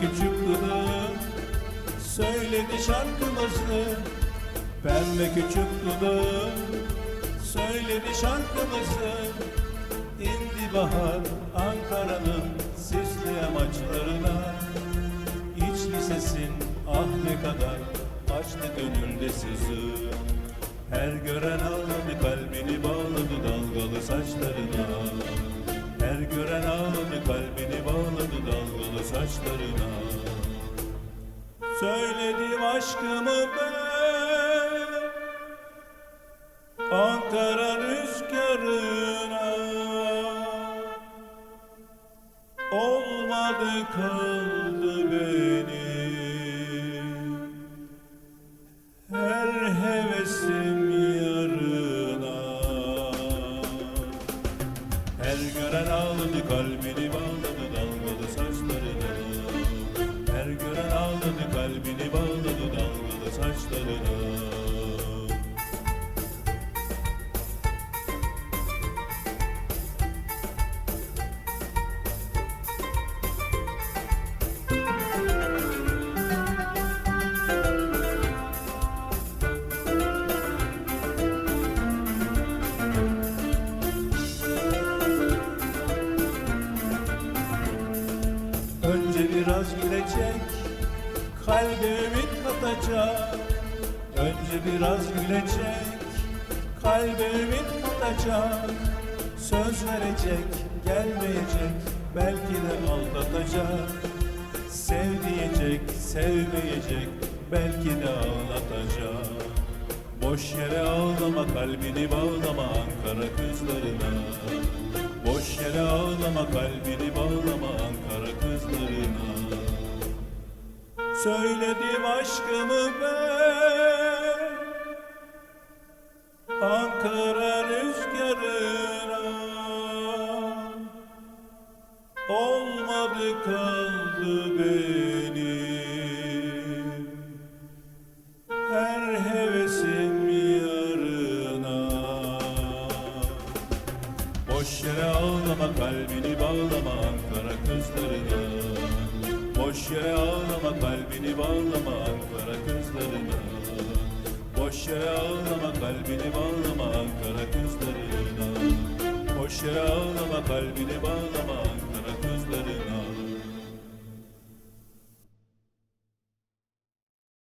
küçük dudu söyledi şarkımızı Pembe küçük dudu söyledi şarkımızı İndi bahar Ankara'nın sisli yamaçlarına. İç lisesin ah ne kadar açtı gönülde sızı. Her gören al Söyledim aşkımı ben Ankara rüzgarına. Olmadı kaldı benim Her hevesim yarına. Her gören ağladı kalbini bağladı dalgalı saçlarına Biraz gülecek Kalbe ümit katacak. Önce biraz gülecek Kalbe ümit katacak. Söz verecek Gelmeyecek Belki de aldatacak. Sev diyecek Sevmeyecek Belki de ağlatacak. Boş yere ağlama kalbini bağlama Ankara kızlarına. Boş yere ağlama kalbini Söyledim aşkımı ben. Ankara rüzgarına. Olmadı kaldı benim her hevesim yarına. Boş yere ağlama kalbini bağlama Ankara kızlarına Boş yere ağlama kalbini bağlama Ankara kızlarına. Boş yere ağlama kalbini bağlama Ankara kızlarına. Boş yere ağlama kalbini bağlama